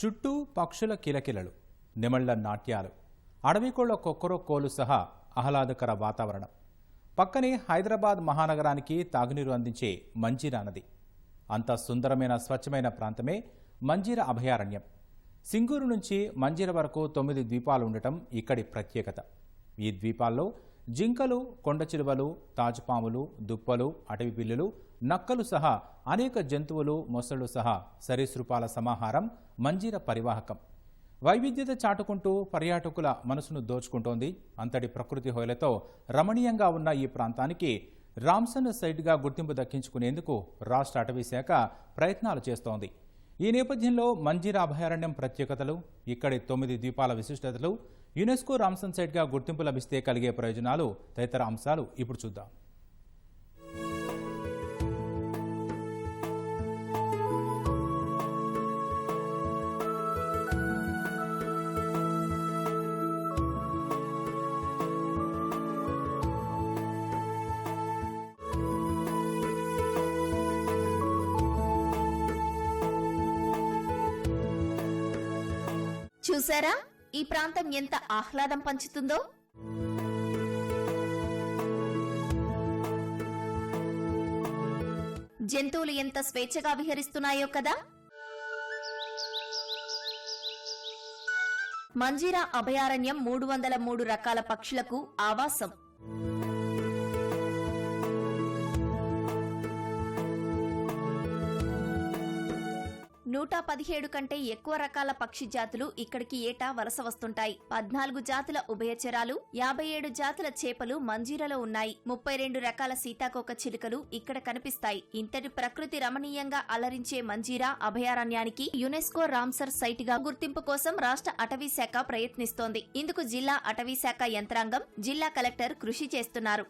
చుట్టూ పక్షుల కిలకిలలు నిమళ్ళ నాట్యాలు అడవికోళ్ళ కొక్కరో కోలు సహా ఆహ్లాదకర వాతావరణం. పక్కనే హైదరాబాద్ మహానగరానికి తాగునీరు అందించే మంజీరా నది. అంత సుందరమైన స్వచ్ఛమైన ప్రాంతమే మంజీర అభయారణ్యం. సింగూరు నుంచి మంజీర వరకు తొమ్మిది ద్వీపాలు ఉండటం ఇక్కడి ప్రత్యేకత. ఈ ద్వీపాల్లో జింకలు కొండ చిలువలు తాజుపాములు దుప్పలు అటవీ పిల్లులు నక్కలు సహా అనేక జంతువులు మొసళ్ళు సహా సరీసృపాల సమాహారం మంజీర పరివాహకం. వైవిధ్యత చాటుకుంటూ పర్యాటకుల మనసును దోచుకుంటోంది. అంతటి ప్రకృతి హోయలతో రమణీయంగా ఉన్న ఈ ప్రాంతానికి రామ్సన్ సైట్గా గుర్తింపు దక్కించుకునేందుకు రాష్ట్ర అటవీ శాఖ ప్రయత్నాలు చేస్తోంది. ఈ నేపథ్యంలో మంజీర అభయారణ్యం ప్రత్యేకతలు ఇక్కడి తొమ్మిది ద్వీపాల విశిష్టతలు యునెస్కో రామ్సన్ సైట్గా గుర్తింపు లభిస్తే కలిగే ప్రయోజనాలు తదితర అంశాలు ఇప్పుడు చూద్దాం. చూసారా? ఈ ప్రాంతం ఎంత ఆహ్లాదం పంచుతుందో? జంతువులు ఎంత స్వేచ్ఛగా విహరిస్తున్నాయో కదా? మంజీరా అభయారణ్యం మూడు వందల మూడు రకాల పక్షులకు ఆవాసం. నూట పదిహేడు కంటే ఎక్కువ రకాల పక్షి జాతులు ఇక్కడికి ఏటా వలస వస్తుంటాయి. పద్నాలుగు జాతుల ఉభయచరాలు యాభై ఏడు జాతుల చేపలు మంజీరలో ఉన్నాయి. ముప్పై రెండు రకాల సీతాకోక చిలుకలు ఇక్కడ కనిపిస్తాయి. ఇంతటి ప్రకృతి రమణీయంగా అలరించే మంజీరా అభయారణ్యానికి యునెస్కో రామ్సర్ సైట్గా గుర్తింపు కోసం రాష్ట్ర అటవీ శాఖ ప్రయత్నిస్తోంది. ఇందుకు జిల్లా అటవీ శాఖ యంత్రాంగం జిల్లా కలెక్టర్ కృషి చేస్తున్నారు.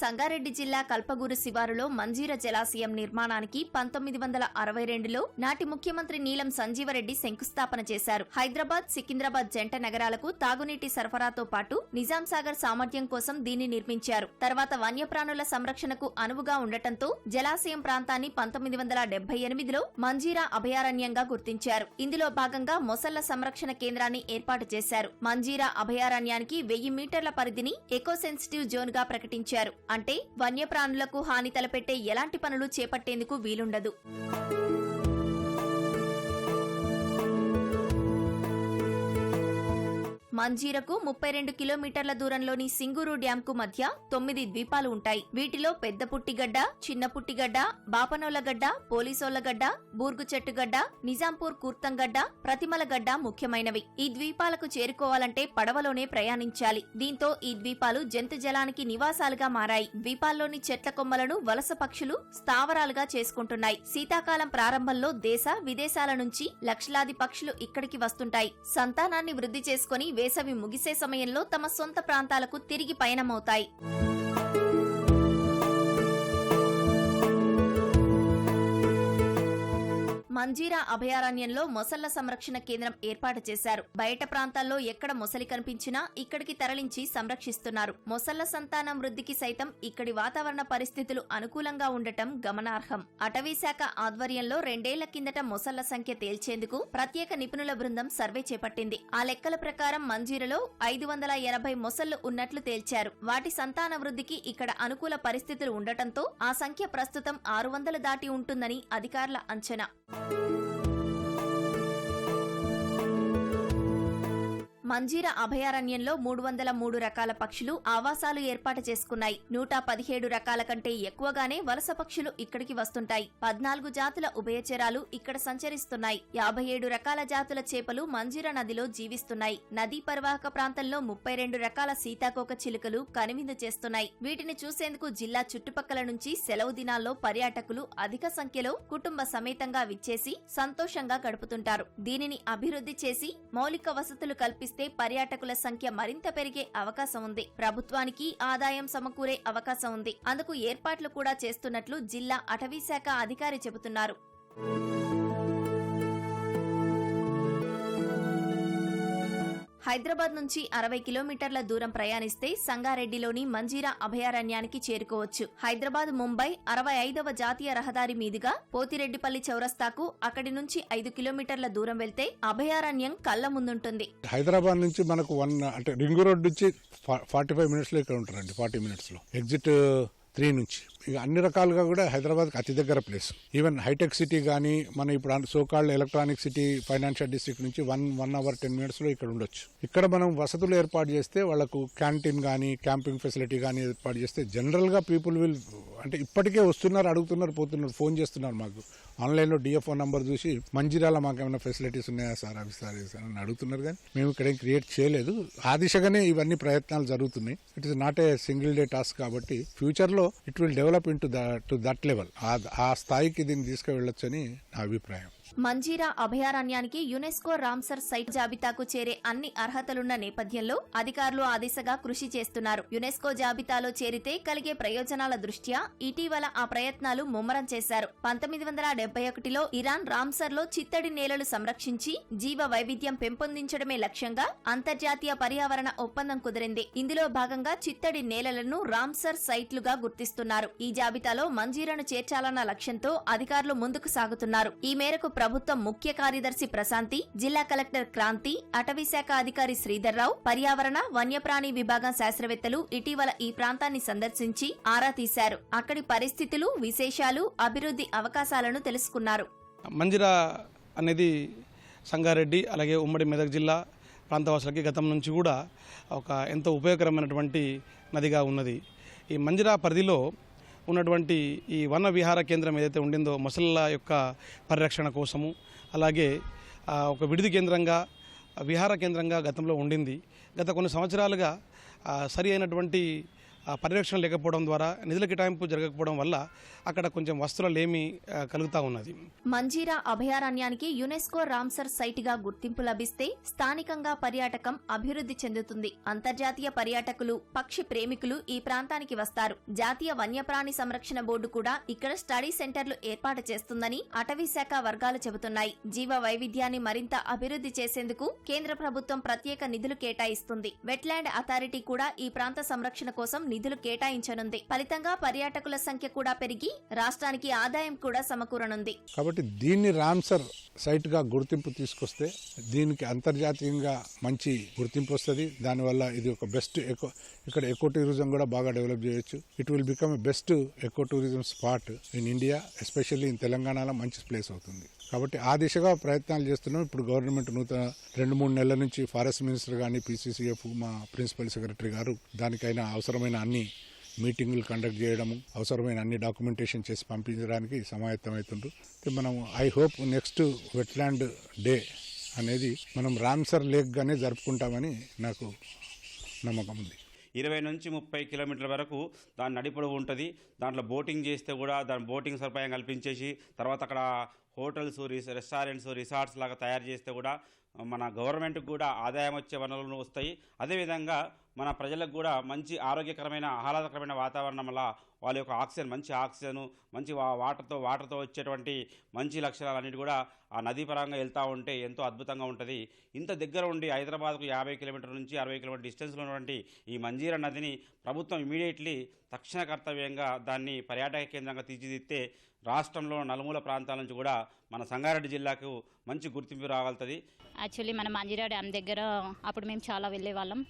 సంగారెడ్డి జిల్లా కల్పగూరు శివారులో మంజీర జలాశయం నిర్మాణానికి పంతొమ్మిది వందల అరవై రెండులో నాటి ముఖ్యమంత్రి నీలం సంజీవరెడ్డి శంకుస్థాపన చేశారు. హైదరాబాద్ సికింద్రాబాద్ జంట నగరాలకు తాగునీటి సరఫరాతో పాటు నిజాం సాగర్ సామర్థ్యం కోసం దీన్ని నిర్మించారు. తర్వాత వన్యప్రాణుల సంరక్షణకు అనువుగా ఉండటంతో జలాశయం ప్రాంతాన్ని పంతొమ్మిది వందల డెబ్బై ఎనిమిదిలో మంజీరా అభయారణ్యంగా గుర్తించారు. ఇందులో భాగంగా మొసళ్ళ సంరక్షణ కేంద్రాన్ని ఏర్పాటు చేశారు. మంజీరా అభయారణ్యానికి వెయ్యి మీటర్ల పరిధిని ఎకో సెన్సిటివ్ జోన్గా ప్రకటించారు. అంటే వన్యప్రాణులకు హాని తలపెట్టే ఎలాంటి పనులు చేపట్టేందుకు వీలుండదు. మంజీరకు ముప్పై రెండు కిలోమీటర్ల దూరంలోని సింగూరు డ్యాంకు మధ్య తొమ్మిది ద్వీపాలు ఉంటాయి. వీటిలో పెద్ద పుట్టిగడ్డ చిన్న పుట్టిగడ్డ బాపనోలగడ్డ పోలీసోళ్ళగడ్డ బూర్గు చెట్టుగడ్డ నిజాంపూర్ కూర్తంగడ్డ ప్రతిమలగడ్డ ముఖ్యమైనవి. ఈ ద్వీపాలకు చేరుకోవాలంటే పడవలోనే ప్రయాణించాలి. దీంతో ఈ ద్వీపాలు జంతు జలానికి నివాసాలుగా మారాయి. ద్వీపాల్లోని చెట్ల కొమ్మలను వలస పక్షులు స్థావరాలుగా చేసుకుంటున్నాయి. శీతాకాలం ప్రారంభంలో దేశ విదేశాల నుంచి లక్షలాది పక్షులు ఇక్కడికి వస్తుంటాయి. సంతానాన్ని వృద్ధి చేసుకుని వేసవి ముగిసే సమయంలో తమ సొంత ప్రాంతాలకు తిరిగి పయనమవుతాయి. మంజీరా అభయారణ్యంలో మొసళ్ళ సంరక్షణ కేంద్రం ఏర్పాటు చేశారు. బయట ప్రాంతాల్లో ఎక్కడ మొసలి కనిపించినా ఇక్కడికి తరలించి సంరక్షిస్తున్నారు. మొసళ్ళ సంతానం వృద్ధికి సైతం ఇక్కడి వాతావరణ పరిస్థితులు అనుకూలంగా ఉండటం గమనార్హం. అటవీ శాఖ ఆధ్వర్యంలో రెండేళ్ళ కిందట మొసళ్ళ సంఖ్య తేల్చేందుకు ప్రత్యేక నిపుణుల బృందం సర్వే చేపట్టింది. ఆ లెక్కల ప్రకారం మంజీరలో ఐదు వందల ఎనభై మొసళ్ళు ఉన్నట్లు తేల్చారు. వాటి సంతాన వృద్ధికి ఇక్కడ అనుకూల పరిస్థితులు ఉండటంతో ఆ సంఖ్య ప్రస్తుతం ఆరు వందలు దాటి ఉంటుందని అధికారుల అంచనా. Thank you. మంజీర అభయారణ్యంలో మూడు వందల మూడు రకాల పక్షులు ఆవాసాలు ఏర్పాటు చేసుకున్నాయి. నూట పదిహేడు రకాల కంటే ఎక్కువగానే వలస పక్షులు ఇక్కడికి వస్తుంటాయి. పద్నాలుగు జాతుల ఉభయచరాలు ఇక్కడ సంచరిస్తున్నాయి. యాభై ఏడు రకాల జాతుల చేపలు మంజీర నదిలో జీవిస్తున్నాయి. నదీ పరివాహక ప్రాంతంలో ముప్పై రెండు రకాల సీతాకోక చిలుకలు కనువిందు చేస్తున్నాయి. వీటిని చూసేందుకు జిల్లా చుట్టుపక్కల నుంచి సెలవు దినాల్లో పర్యాటకులు అధిక సంఖ్యలో కుటుంబ సమేతంగా విచ్చేసి సంతోషంగా గడుపుతుంటారు. దీనిని అభివృద్ధి చేసి మౌలిక వసతులు కల్పిస్తే పర్యాటకుల సంఖ్య మరింత పెరిగే అవకాశం ఉంది. ప్రభుత్వానికి ఆదాయం సమకూరే అవకాశం ఉంది. అందుకు ఏర్పాట్లు కూడా చేస్తున్నట్లు జిల్లా అటవీ శాఖ అధికారి చెబుతున్నారు. హైదరాబాద్ నుంచి అరవై కిలోమీటర్ల దూరం ప్రయాణిస్తే సంగారెడ్డిలోని మంజీరా అభయారణ్యానికి చేరుకోవచ్చు. హైదరాబాద్ ముంబై అరవై ఐదవ జాతీయ రహదారి మీదుగా పోతిరెడ్డిపల్లి చౌరస్తాకు అక్కడి నుంచి ఐదు కిలోమీటర్ల దూరం వెళ్తే అభయారణ్యం కళ్ళ ముందుంటుంది. హైదరాబాద్ నుంచి మనకు వన్ అంటే రింగ్ రోడ్ నుంచి ఫార్టీ ఫైవ్ మినిట్స్లో ఇక్కడ ఉంటారండి ఫార్టీ మినిట్స్లో. ఎగ్జిట్ త్రీ నుంచి. ఇక అన్ని రకాలుగా కూడా హైదరాబాద్కి అతి దగ్గర ప్లేస్. ఈవెన్ హైటెక్ సిటీ కానీ మన ఇప్పుడు సోకాళ్ళ ఎలక్ట్రానిక్ సిటీ ఫైనాన్షియల్ డిస్ట్రిక్ట్ నుంచి వన్ వన్ అవర్ టెన్ మినిట్స్లో ఇక్కడ ఉండొచ్చు. ఇక్కడ మనం వసతులు ఏర్పాటు చేస్తే వాళ్ళకు క్యాంటీన్ కానీ క్యాంపింగ్ ఫెసిలిటీ కానీ ఏర్పాటు చేస్తే జనరల్గా పీపుల్ విల్ అంటే ఇప్పటికే వస్తున్నారు అడుగుతున్నారు పోతున్నారు ఫోన్ చేస్తున్నారు మాకు. ఆన్లైన్లో డిఎఫ్ఓ నెంబర్ చూసి మంజిరాల మాకు ఏమైనా ఫెసిలిటీస్ ఉన్నాయా సార్ అవి సార్ సార్ అని అడుగుతున్నారు కానీ మేము ఇక్కడ ఏం క్రియేట్ చేయలేదు. ఆ దిశగానే ఇవన్నీ ప్రయత్నాలు జరుగుతున్నాయి. It is not a single day task కాబట్టి ఫ్యూచర్లో it will develop into to that level ఆ స్థాయికి దీన్ని తీసుకువెళ్ళొచ్చని నా అభిప్రాయం. మంజీరా అభయారణ్యానికి యునెస్కో రామ్సర్ సైట్ జాబితాకు చేరే అన్ని అర్హతలున్న నేపథ్యంలో అధికారులు ఆ దిశగా కృషి చేస్తున్నారు. యునెస్కో జాబితాలో చేరితే కలిగే ప్రయోజనాల దృష్ట్యా ఇటీవల ఆ ప్రయత్నాలు ముమ్మరం చేశారు. పంతొమ్మిది వందల డెబ్బై ఒకటిలో ఇరాన్ రామ్సర్లో చిత్తడి నేలలు సంరక్షించి జీవ వైవిధ్యం పెంపొందించడమే లక్ష్యంగా అంతర్జాతీయ పర్యావరణ ఒప్పందం కుదిరింది. ఇందులో భాగంగా చిత్తడి నేలలను రామ్సర్ సైట్లుగా గుర్తిస్తున్నారు. ఈ జాబితాలో మంజీరాను చేర్చాలన్న లక్ష్యంతో అధికారులు ముందుకు సాగుతున్నారు. ఈ మేరకు ప్రభుత్వం ముఖ్య కార్యదర్శి ప్రశాంతి జిల్లా కలెక్టర్ క్రాంతి అటవీ శాఖ అధికారి శ్రీధర్రావు పర్యావరణ వన్యప్రాణి విభాగం శాస్త్రవేత్తలు ఇటీవల ఈ ప్రాంతాన్ని సందర్శించి ఆరా తీశారు. అక్కడి పరిస్థితులు విశేషాలు అభివృద్ధి అవకాశాలను తెలుసుకున్నారు. మంజిరా అనేది సంగారెడ్డి అలాగే ఉమ్మడి మెదక్ జిల్లా ప్రాంతవాసులకి గతం నుంచి కూడా ఒక ఎంతో ఉపయోగకరమైనటువంటి నదిగా ఉన్నది. ఈ మంజిరా పరిధిలో ఉన్నటువంటి ఈ వన విహార కేంద్రం ఏదైతే ఉండిందో మొసళ్ళ యొక్క పరిరక్షణ కోసము అలాగే ఒక విడిది కేంద్రంగా విహార కేంద్రంగా గతంలో ఉండింది. గత కొన్ని సంవత్సరాలుగా సరి అయినటువంటి పరిరక్షణ లేకపోవడం ద్వారా నిధుల కేటాయింపు జరగకపోవడం వల్ల అక్కడ కొంచెం వస్తువుల లేమి కలుగుతూ ఉన్నది. మంజీరా అభయారణ్యానికి యునెస్కో రామ్సర్ సైట్గా గుర్తింపు లభిస్తే స్థానికంగా పర్యాటకం అభివృద్ధి చెందుతుంది. అంతర్జాతీయ పర్యాటకులు పక్షి ప్రేమికులు ఈ ప్రాంతానికి వస్తారు. జాతీయ వన్యప్రాణి సంరక్షణ బోర్డు కూడా ఇక్కడ స్టడీ సెంటర్లు ఏర్పాటు చేస్తుందని అటవీ శాఖ వర్గాలు చెబుతున్నాయి. జీవ వైవిధ్యాన్ని మరింత అభివృద్ధి చేసేందుకు కేంద్ర ప్రభుత్వం ప్రత్యేక నిధులు కేటాయిస్తుంది. వెట్లాండ్ అథారిటీ కూడా ఈ ప్రాంత సంరక్షణ కోసం నిధులు కేటాయించనుంది. ఫలితంగా పర్యాటకుల సంఖ్య కూడా పెరిగి రాష్ట్రానికి ఆదాయం కూడా సమకూరనుంది. కాబట్టి దీన్ని రామ్సర్ సైట్గా గుర్తింపు తీసుకొస్తే దీనికి అంతర్జాతీయంగా మంచి గుర్తింపు వస్తుంది. దానివల్ల ఇది ఒక బెస్ట్ ఎకో ఇక్కడ ఎకో టూరిజం కూడా బాగా డెవలప్ చేయొచ్చు. It will become best eco tourism spot in India especially in తెలంగాణలో మంచి ప్లేస్ అవుతుంది. కాబట్టి ఆ దిశగా ప్రయత్నాలు చేస్తున్నాం. ఇప్పుడు గవర్నమెంట్ నూతన రెండు మూడు నెలల నుంచి ఫారెస్ట్ మినిస్టర్ కానీ పీసీసీఎఫ్ మా ప్రిన్సిపల్ సెక్రటరీ గారు దానికైనా అవసరమైన అన్ని మీటింగులు కండక్ట్ చేయడము అవసరమైన అన్ని డాక్యుమెంటేషన్ చేసి పంపించడానికి సమాయత్తమవుతుండ్రు మనం I hope next wetland day అనేది మనం రామ్సర్ లేక్గానే జరుపుకుంటామని నాకు నమ్మకం ఉంది. ఇరవై నుంచి ముప్పై కిలోమీటర్ల వరకు దాని నడిపొడవు ఉంటుంది. దాంట్లో బోటింగ్ చేస్తే కూడా దాని బోటింగ్ సదుపాయం కల్పించేసి తర్వాత అక్కడ హోటల్స్ రిస్ రెస్టారెంట్స్ రిసార్ట్స్ లాగా తయారు చేస్తే కూడా మన గవర్నమెంట్కి కూడా ఆదాయం వచ్చే వనరులు వస్తాయి. అదేవిధంగా మన ప్రజలకు కూడా మంచి ఆరోగ్యకరమైన ఆహ్లాదకరమైన వాతావరణం వల్ల వాళ్ళ యొక్క ఆక్సిజన్ మంచి ఆక్సిజన్ మంచి వా- వాటర్తో వాటర్తో వచ్చేటువంటి మంచి లక్షణాలన్నిటి కూడా ఆ నదీ పరంగా వెళ్తూ ఉంటే ఎంతో అద్భుతంగా ఉంటుంది. ఇంత దగ్గర ఉండి హైదరాబాద్కు యాభై కిలోమీటర్ల నుంచి అరవై కిలోమీటర్ డిస్టెన్స్లో ఉన్నటువంటి ఈ మంజీరా నదిని ప్రభుత్వం ఇమీడియట్లీ తక్షణ కర్తవ్యంగా దాన్ని పర్యాటక కేంద్రంగా తీర్చిదిద్దితే రాష్ట్రంలో నలుమూల ప్రాంతాల నుంచి కూడా మన సంగారెడ్డి జిల్లాకు మంచి గుర్తింపు రాగలుగుతుంది. యాక్చువల్లీ మన మంజీరా డ్యామ్ దగ్గర అప్పుడు మేము చాలా వెళ్ళే వాళ్ళం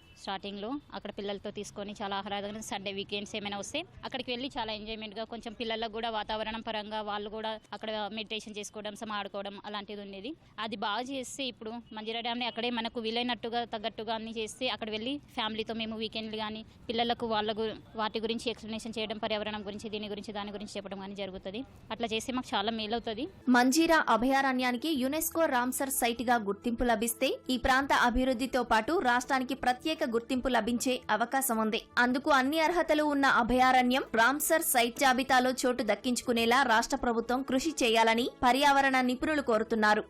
అక్కడ పిల్లలతో తీసుకొని చాలా ఆహ్లాదంగా సండే వీకెండ్స్ ఏమైనా వస్తే అక్కడికి వెళ్ళి చాలా ఎంజాయ్మెంట్గా కొంచెం పిల్లలకు కూడా వాతావరణం పరంగా వాళ్ళు కూడా అక్కడ మెడిటేషన్ చేసుకోవడం సమ ఆడుకోవడం అలాంటిది ఉండేది. అది బాగా చేస్తే ఇప్పుడు మంజీరా డ్యామ్ని అక్కడే మనకు వీలైనట్టుగా తగ్గట్టుగా అన్ని చేస్తే అక్కడ వెళ్ళి ఫ్యామిలీతో మేము వీకెండ్లు కానీ పిల్లలకు వాళ్ళ గు- వాటి గురించి ఎక్స్ప్లెనేషన్ చేయడం పర్యావరణం గురించి దీని గురించి దాని గురించి చెప్పడం కానీ జరుగుతుంది. అట్లా చేస్తే మాకు చాలా మేలు అవుతుంది మంజీరా అభయారణ్యానికి యునెస్కో రామ్సర్ సైట్గా గుర్తింపు లభిస్తే ఈ ప్రాంత అభివృద్ధితో పాటు రాష్ట్రానికి ప్రత్యేక గుర్తింపు లభించే అవకాశం ఉంది అందుకు అన్ని అర్హతలు ఉన్న అభయారణ్యం రామ్సర్ సైట్ జాబితాలో చోటు దక్కించుకునేలా రాష్ట్ర ప్రభుత్వం కృషి చేయాలని పర్యావరణ నిపుణులు కోరుతున్నారు.